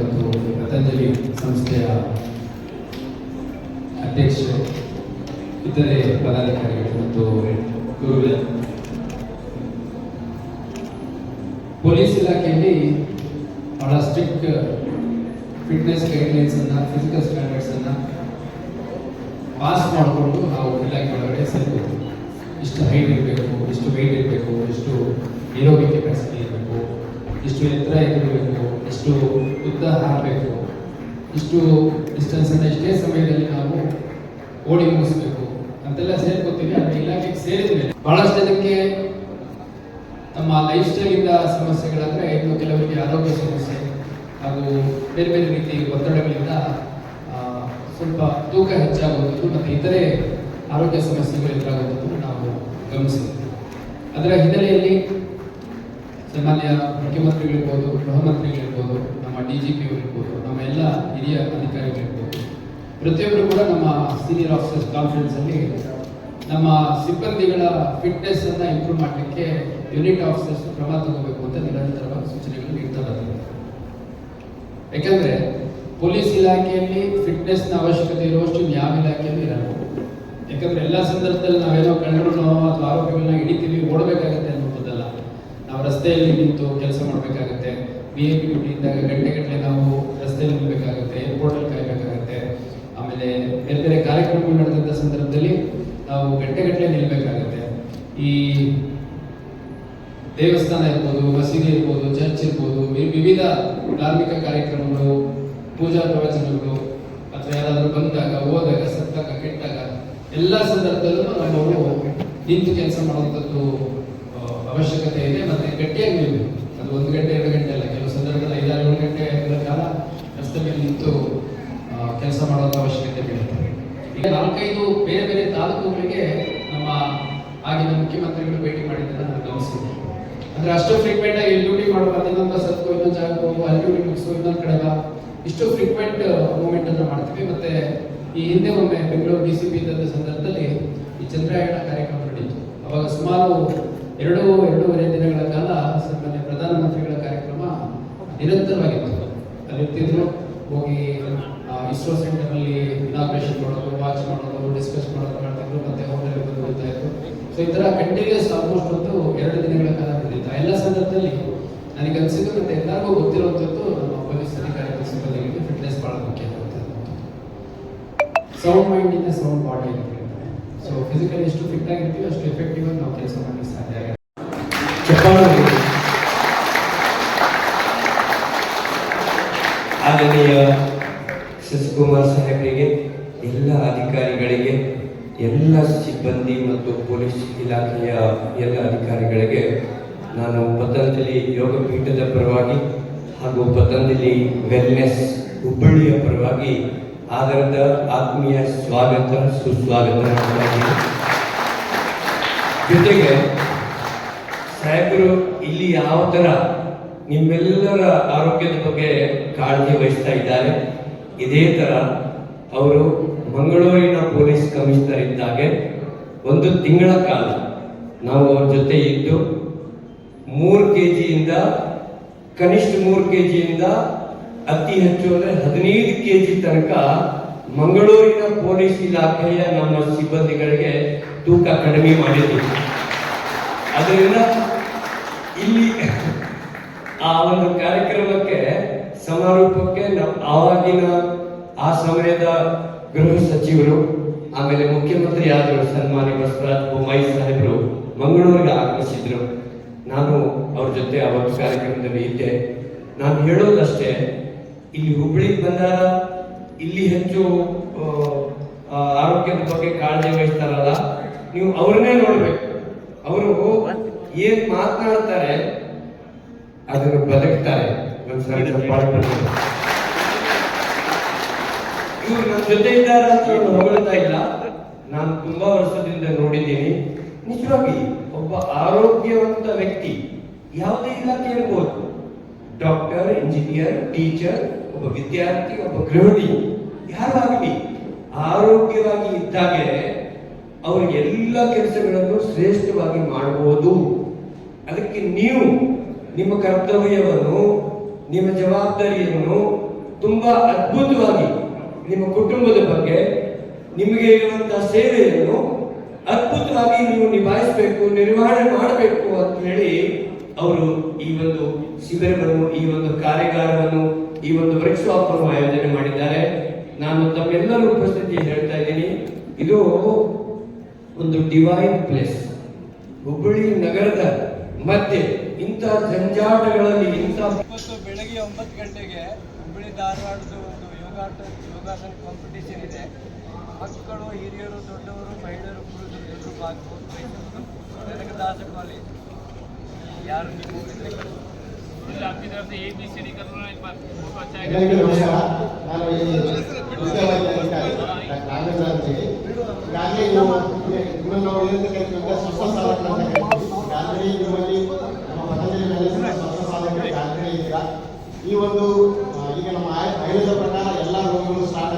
ಮತ್ತು ಪತಂಜಲಿ ಸಂಸ್ಥೆಯ ಅಧ್ಯಕ್ಷರು, ಇತರೆ ಪದಾಧಿಕಾರಿಗಳು ಮತ್ತು ಗುರುಗಳು ಪೊಲೀಸ್ ಇಲಾಖೆಯಲ್ಲಿ ಬಹಳ ಸ್ಟ್ರಿಕ್ಟ್ ಫಿಟ್ನೆಸ್ ಅನ್ನ ಫಿಸಿಕಲ್ ಸ್ಟ್ಯಾಂಡರ್ಡ್ಸ್ ಅನ್ನ ಪಾಸ್ ಮಾಡಿಕೊಂಡು ನಾವು ಇಲಾಖೆ ಒಳಗಡೆ ಸೇರ್ಬೋದು ಇಷ್ಟು ಹೈಟ್ ಇರಬೇಕು, ಇಷ್ಟು ವೆಯ್ಟ್ ಇರಬೇಕು, ಇಷ್ಟು ಇರಬೇಕು ಇಷ್ಟು ಎತ್ತರ ಇರಬೇಕು ಇಷ್ಟು ಉದ್ದ ಹಾರಬೇಕು, ಇಷ್ಟು ಡಿಸ್ಟೆನ್ಸ್ ಅನ್ನ ಇಷ್ಟೇ ಸಮಯದಲ್ಲಿ ನಾವು ಓಡಿ ಮುಗಿಸ್ಬೇಕು ಅಂತೆಲ್ಲ ಸೇರ್ಕೋತೀವಿ, ಆದರೆ ಇಲಾಖೆಗೆ ಸೇರಿದ ಮೇಲೆ ಬಹಳಷ್ಟು ಜನಕ್ಕೆ ನಮ್ಮ ಲೈಫ್ ಸ್ಟೈಲಿಂದ ಸಮಸ್ಯೆಗಳಂದರೆ ಇನ್ನು ಕೆಲವರಿಗೆ ಆರೋಗ್ಯ ಸಮಸ್ಯೆ ಹಾಗೂ ಬೇರೆ ಬೇರೆ ರೀತಿ ಒತ್ತಡಗಳಿಂದ ಸ್ವಲ್ಪ ತೂಕ ಹೆಚ್ಚಾಗುವಂಥದ್ದು ಮತ್ತು ಇತರೆ ಆರೋಗ್ಯ ಸಮಸ್ಯೆಗಳು ಎದುರಾಗುವಂಥದ್ದು ನಾವು ಗಮನಿಸಿದ್ದೀವಿ ಅದರ ಹಿನ್ನೆಲೆಯಲ್ಲಿ ಸಾಮಾನ್ಯ ಮುಖ್ಯಮಂತ್ರಿಗಳಿರ್ಬೋದು ಗೃಹ ಮಂತ್ರಿಗಳಿರ್ಬೋದು ನಮ್ಮ ಡಿ ಜಿ ಪಿ ಇರ್ಬೋದು ನಮ್ಮ ಎಲ್ಲ ಹಿರಿಯ ಅಧಿಕಾರಿಗಳಿರ್ಬೋದು. ಪ್ರತಿಯೊಬ್ಬರು ಕೂಡ ನಮ್ಮ ಸೀನಿಯರ್ ಆಫೀಸರ್ಸ್ ಕಾನ್ಫರೆನ್ಸ್ ಅಲ್ಲಿ ನಮ್ಮ ಸಿಬ್ಬಂದಿಗಳ ಫಿಟ್ನೆಸ್ ಅನ್ನ ಇಂಪ್ರೂವ್ ಮಾಡಲಿಕ್ಕೆ ಯೂನಿಟ್ ಆಫೀಸರ್ಸ್ ಕ್ರಮ ತಗೋಬೇಕು ಅಂತ ನಿರಂತರವಾಗಿ ಸೂಚನೆಗಳು ನೀಡ್ತಾ ಬಂದಿದೆ ಯಾಕಂದ್ರೆ ಪೊಲೀಸ್ ಇಲಾಖೆಯಲ್ಲಿ ಫಿಟ್ನೆಸ್ನ ಅವಶ್ಯಕತೆ ಇರುವಷ್ಟು ಯಾವ ಇಲಾಖೆಯಲ್ಲಿ ಇರಲ್ಲ. ಯಾಕಂದ್ರೆ ಎಲ್ಲ ಸಂದರ್ಭದಲ್ಲಿ ನಾವೇನೋ ಕಂಡ್ರು ಅಥವಾ ಆರೋಗ್ಯಗಳನ್ನ ಹಿಡಿತೀವಿ, ಓಡಬೇಕಾಗತ್ತೆ ನಾವು ರಸ್ತೆಯಲ್ಲಿ ನಿಂತು ಕೆಲಸ ಮಾಡಬೇಕಾಗುತ್ತೆ. ಬಿ ಎ ಪಿ ಇದ್ದಾಗ ಗಂಟೆಗಟ್ಟಲೆ ನಾವು ರಸ್ತೆಯಲ್ಲಿ ನಿಲ್ಲಬೇಕಾಗುತ್ತೆ ಏರ್ಪೋರ್ಟಲ್ಲಿ ಕಾಯಬೇಕಾಗತ್ತೆ. ಆಮೇಲೆ ಬೇರೆ ಬೇರೆ ಕಾರ್ಯಕ್ರಮಗಳು ನಡೆದಂಥ ಸಂದರ್ಭದಲ್ಲಿ ನಾವು ಗಂಟೆಗಟ್ಟಲೆ ನಿಲ್ಲಬೇಕಾಗುತ್ತೆ ಈ ದೇವಸ್ಥಾನ ಇರ್ಬೋದು, ಮಸೀದಿ ಇರ್ಬೋದು ಚರ್ಚ್ ಇರ್ಬೋದು ವಿವಿಧ ಧಾರ್ಮಿಕ ಕಾರ್ಯಕ್ರಮಗಳು, ಪೂಜಾ ಪ್ರವಚನಗಳು, ಅಥವಾ ಯಾರಾದರೂ ಬಂದಾಗ, ಹೋದಾಗ, ಸತ್ತಾಗ, ಕೆಟ್ಟಾಗ, ಎಲ್ಲ ಸಂದರ್ಭದಲ್ಲೂ ನಾವು ನಿಂತು ಕೆಲಸ ಮಾಡುವಂಥದ್ದು ಅವಶ್ಯಕತೆ ಇದೆ ಮತ್ತೆ ಗಟ್ಟಿಯಾಗಿ ಅದು ಒಂದು ಗಂಟೆ, ಎರಡು ಗಂಟೆ ಅಲ್ಲ, ಕೆಲವು ಸಂದರ್ಭದಲ್ಲಿ ಐದಾರು, ಏಳು ಗಂಟೆ ಕಾಲ ರಸ್ತೆ ಮೇಲೆ ನಿಂತು ಕೆಲಸ ಮಾಡೋದು ಅವಶ್ಯಕತೆ ಬೀಳುತ್ತೆ. ಈಗ ನಾಲ್ಕೈದು ಬೇರೆ ಬೇರೆ ತಾಲೂಕುಗಳಿಗೆ ನಮ್ಮ ಆಗಿನ ಮುಖ್ಯಮಂತ್ರಿಗಳು ಭೇಟಿ ಮಾಡಿದ್ದನ್ನು ನಾನು ಗಮನಿಸಿದ್ದೆ. ಅಂದ್ರೆ ಅಷ್ಟು ಫ್ರೀಕ್ವೆಂಟ್ ಆಗಿ ಇಲ್ಲಿ ಡ್ಯೂಟಿ ಮಾಡುವ ಇನ್ನೊಂದು ಸತ್ತು ಇನ್ನೊಂದು ಜಾಗಕ್ಕೆ ಹೋಗುವ ಅಲ್ಲಿ ಡ್ಯೂಟಿ ಇನ್ನೊಂದು ಕಡೆಲ್ಲ ಇಷ್ಟು ಫ್ರೀಕ್ವೆಂಟ್ ಮೂವ್ಮೆಂಟ್ ಅನ್ನು ಮಾಡ್ತೀವಿ. ಮತ್ತೆ ಈ ಹಿಂದೆ ಒಮ್ಮೆ ಬೆಂಗಳೂರು ಡಿ ಸಿ ಪಿ ಇದ್ದ ಸಂದರ್ಭದಲ್ಲಿ ಈ ಚಂದ್ರಾಯಣ ಕಾರ್ಯಕ್ರಮ ನಡೀತು. ಅವಾಗ ಸುಮಾರು ಎರಡು, ಎರಡೂವರೆ ದಿನಗಳ ಕಾಲ ಸನ್ಮಾನ್ಯ ಪ್ರಧಾನಮಂತ್ರಿಗಳ ಕಾರ್ಯಕ್ರಮ ನಿರಂತರವಾಗಿತ್ತು ಅಲ್ಲಿರ್ತಿದ್ರು ಹೋಗಿ ಇಸ್ರೋ ಸೆಂಟರ್ನಲ್ಲಿ ಇನಾಗ್ರೇಷನ್ ಮಾಡೋದು ವಾಚ್ ಮಾಡೋದು ಡಿಸ್ಕಸ್ ಮಾಡೋದು ಮಾಡ್ತಿದ್ರು, ಮತ್ತೆ ಹೋಟೆಲ್ ಬಂದು ಹೋಗ್ತಾ ಇದ್ರು. ಸೊ ಈ ಥರ ಕಂಟಿನ್ಯೂಸ್ ಆಲ್ಮೋಸ್ಟ್ ಒಂದು ಎರಡು ದಿನಗಳ ಕಾಲ ನಡೆದಿತ್ತು ಆ ಎಲ್ಲ ಸಂದರ್ಭದಲ್ಲಿ ನನಗೆ ಅನ್ಸಿದ್ದು ಮತ್ತೆ ಎಲ್ಲರಿಗೂ ಗೊತ್ತಿರುವಂಥದ್ದು ನಮ್ಮ ಪೊಲೀಸ್ ಅಧಿಕಾರಿಗಳ ಸಿಬ್ಬಂದಿಗಳಿಗೆ ಫಿಟ್ನೆಸ್ ಬಹಳ ಮುಖ್ಯ ಸೌಂಡ್ ಮೈಂಡ್ ಇಂದ ಸೌಂಡ್ ಬಾಡಿ ಸೊ ಫಿಸಿಕಲಿ ಎಷ್ಟು ಫಿಟ್ ಆಗಿರ್ತೀವಿ ಅಷ್ಟು ಎಫೆಕ್ಟಿವ್ ಆಗಿ ನಾವು ಕೆಲಸ ಮಾಡಲಿಕ್ಕೆ ಸಾಧ್ಯ ಆಗುತ್ತೆ ಆದರಣೀಯ ಶಶಿಕುಮಾರ್ ಸಾಹೇಬರಿಗೆ ಎಲ್ಲ ಅಧಿಕಾರಿಗಳಿಗೆ, ಎಲ್ಲ ಸಿಬ್ಬಂದಿ ಮತ್ತು ಪೊಲೀಸ್ ಇಲಾಖೆಯ ಎಲ್ಲ ಅಧಿಕಾರಿಗಳಿಗೆ ನಾನು ಪತಂಜಲಿ ಯೋಗ ಪೀಠದ ಪರವಾಗಿ ಹಾಗೂ ಪತಂಜಲಿ ವೆಲ್ನೆಸ್ ಹುಬ್ಬಳ್ಳಿಯ ಪರವಾಗಿ ಆಧಾರದ ಆತ್ಮೀಯ ಸ್ವಾಗತ, ಸುಸ್ವಾಗತ. ಜೊತೆಗೆ ಸಾಹೇಬರು, ಇಲ್ಲಿ ಯಾವ ಥರ ನಿಮ್ಮೆಲ್ಲರ ಆರೋಗ್ಯದ ಬಗ್ಗೆ ಕಾಳಜಿ ವಹಿಸ್ತಾ ಇದ್ದಾರೆ, ಇದೇ ತರ ಅವರು ಮಂಗಳೂರಿನ ಪೊಲೀಸ್ ಕಮಿಷನರ್ ಇದ್ದಾಗೆ ಒಂದು ತಿಂಗಳ ಕಾಲ ನಾವು ಅವ್ರ ಜೊತೆ ಇದ್ದು ಮೂರು ಕೆ ಜಿಯಿಂದ ಕನಿಷ್ಠ ಮೂರು ಕೆ ಜಿಯಿಂದ ಅತಿ ಹೆಚ್ಚು ಅಂದ್ರೆ ಹದಿನೈದು ಕೆ ಜಿ ತನಕ ಮಂಗಳೂರಿನ ಪೊಲೀಸ್ ಇಲಾಖೆಯ ನಮ್ಮ ಸಿಬ್ಬಂದಿಗಳಿಗೆ ತೂಕ ಕಡಿಮೆ ಮಾಡಿದ್ದೀವಿ ಅದರಿಂದ ಇಲ್ಲಿ ಆ ಒಂದು ಕಾರ್ಯಕ್ರಮಕ್ಕೆ ಸಮಾರೋಪಕ್ಕೆ ಆವಾಗಿನ ಆ ಸಮಯದ ಗೃಹ ಸಚಿವರು, ಆಮೇಲೆ ಮುಖ್ಯಮಂತ್ರಿ ಆದರು ಸನ್ಮಾನ್ಯ ಬಸವರಾಜ್ ಬೊಮ್ಮಾಯಿ ಸಾಹೇಬರು ಮಂಗಳೂರಿಗೆ ಆಗಮಿಸಿದ್ರು. ನಾನು ಅವ್ರ ಜೊತೆ ಅವತ್ತು ಕಾರ್ಯಕ್ರಮದಲ್ಲಿ ಇದ್ದೆ. ನಾನು ಹೇಳೋದಷ್ಟೇ ಇಲ್ಲಿ ಹುಬ್ಬಳ್ಳಿಗೆ ಬಂದಾಗ ಇಲ್ಲಿ ಹೆಚ್ಚು ಆರೋಗ್ಯದ ಬಗ್ಗೆ ಕಾಳಜಿ ವಹಿಸ್ತಾರಲ್ಲ ನೀವು ಅವ್ರನ್ನೇ ನೋಡ್ಬೇಕು. ಅವರು ಏನ್ ಮಾತನಾಡ್ತಾರೆ ಅದನ್ನು ಬದುಕ್ತಾರೆ. ಇವ್ರು ನನ್ನ ಜೊತೆ ಇದ್ದಾರೆ ಅಂತ ಹೊಗಳ್ತಾ ಇಲ್ಲ. ನಾನು ತುಂಬಾ ವರ್ಷದಿಂದ ನೋಡಿದ್ದೀನಿ. ನಿಜವಾಗಿ ಒಬ್ಬ ಆರೋಗ್ಯವಂತ ವ್ಯಕ್ತಿ ಯಾವುದೇ ಇಲಾಖೆ ಇರ್ಬೋದು ಡಾಕ್ಟರ್ ಇಂಜಿನಿಯರ್ ಟೀಚರ್ ಒಬ್ಬ ವಿದ್ಯಾರ್ಥಿ, ಒಬ್ಬ ಗೃಹಿಣಿ ಯಾರಾಗಲಿ ಆರೋಗ್ಯವಾಗಿ ಇದ್ದಾಗೆ ಅವರು ಎಲ್ಲ ಕೆಲಸಗಳನ್ನು ಶ್ರೇಷ್ಠವಾಗಿ ಮಾಡಬಹುದು ಅದಕ್ಕೆ ನೀವು ನಿಮ್ಮ ಕರ್ತವ್ಯವನ್ನು, ನಿಮ್ಮ ಜವಾಬ್ದಾರಿಯನ್ನು ತುಂಬಾ ಅದ್ಭುತವಾಗಿ ನಿಮ್ಮ ಕುಟುಂಬದ ಬಗ್ಗೆ ನಿಮಗೆ ಇರುವಂತಹ ಸೇವೆಯನ್ನು ಅದ್ಭುತವಾಗಿ ನೀವು ನಿಭಾಯಿಸಬೇಕು, ನಿರ್ವಹಣೆ ಮಾಡಬೇಕು ಅಂತ ಹೇಳಿ ಅವರು ಈ ಒಂದು ಶಿಬಿರವನ್ನು, ಈ ಒಂದು ಕಾರ್ಯಾಗಾರವನ್ನು ಈ ಒಂದು ವರ್ಕ್ಶಾಪ್ ಅನ್ನು ಆಯೋಜನೆ ಮಾಡಿದ್ದಾರೆ. ನಾನು ತಮ್ಮೆಲ್ಲರ ಉಪಸ್ಥಿತಿ ಹೇಳ್ತಾ ಇದ್ದೀನಿ. ಇದು ಒಂದು ಡಿವೈನ್ ಪ್ಲೇಸ್ ಹುಬ್ಬಳ್ಳಿ ನಗರದ ಮಧ್ಯೆ ಇಂಥ ಜಂಜಾಟಗಳಲ್ಲಿ ಇಂಥ ಇವತ್ತು ಬೆಳಗ್ಗೆ ಒಂಬತ್ತು ಗಂಟೆಗೆ ಹುಬ್ಬಳ್ಳಿ ಧಾರವಾಡದ ಒಂದು ಯೋಗಾಟ ಯೋಗಾಸನ ಕಾಂಪಿಟೇಷನ್ ಇದೆ. ಮಕ್ಕಳು, ಹಿರಿಯರು, ದೊಡ್ಡವರು, ಮಹಿಳೆಯರು ಪುರುಷರು ಎಲ್ಲರೂ ಭಾಗವಹಿಸಬಹುದು ನನಗೆ ಕಾಲೇಜ್ ಯಾರು ನೀವು ನಮಸ್ಕಾರ ನಾನು ಸಾಧಕರು ಅಂತ ಈಗಾಗಲೇ ನಿಮ್ಮಲ್ಲಿ ನಮ್ಮ ಈ ಒಂದು ಈಗ ನಮ್ಮ ಆಯು- ಆಯುರ್ವೇದ ಪ್ರಕಾರ ಎಲ್ಲ ರೋಗಗಳು ಸ್ಟಾರ್ಟ್